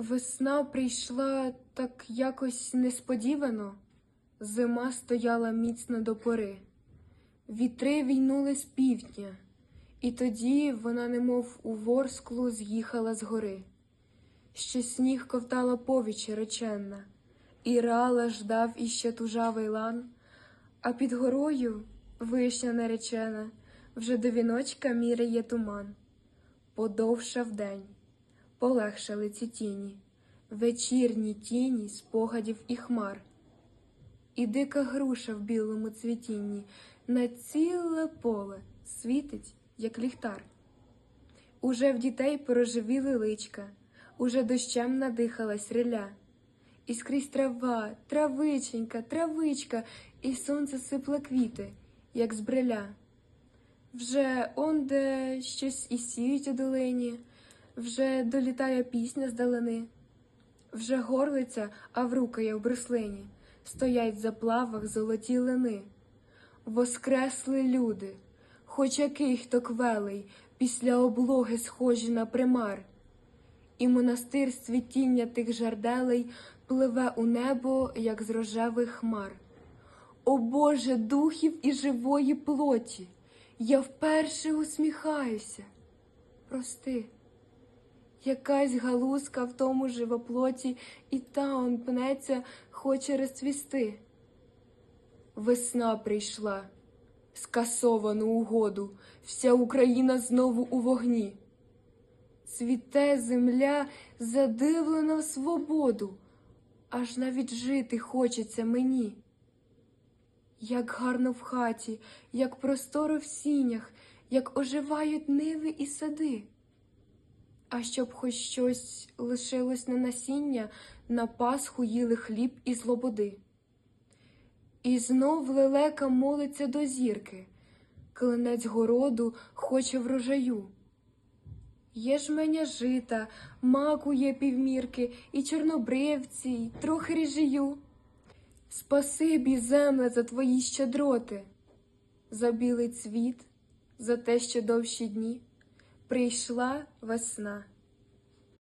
Весна прийшла так якось несподівано, зима стояла міцно до пори. Вітри війнули з півдня, і тоді вона, немов у ворсклу, з'їхала з гори. Ще сніг ковтала повіч реченна, і рала ждав іще тужавий лан, а під горою вишня наречена, вже до віночка міряє туман. Подовшав день, полегшали ці тіні, вечірні тіні спогадів і хмар. І дика груша в білому цвітінні на ціле поле світить, як ліхтар. Уже в дітей порожевіли личка, уже дощем надихалась риля. І скрізь трава, травиченька, травичка, і сонце сипле квіти, як з бриля. Вже онде щось і сіють у долині, вже долітає пісня з далини, вже горлиця, а врукає в бруслині, стоять в заплавах золоті лини. Воскресли люди, хоч який хто квелий, після облоги схожі на примар. І монастир з цвітіння тих жарделей пливе у небо, як з рожевих хмар. О Боже, духів і живої плоті, я вперше усміхаюся. Прости, якась галузка в тому живоплоті, і та он пнеться, хоче розцвісти. Весна прийшла, скасовану угоду, вся Україна знову у вогні. Цвіте земля задивлена в свободу, аж навіть жити хочеться мені. Як гарно в хаті, як просторо в сінях, як оживають ниви і сади. А щоб хоч щось лишилось на насіння, на Пасху їли хліб і злободи. І знов лелека молиться до зірки, клинець городу хоче врожаю. Є жменя жита, маку є півмірки, і чорнобривці, й трохи ріжію. Спасибі, земле, за твої щедроти, за білий цвіт, за те, що довші дні прийшла весна.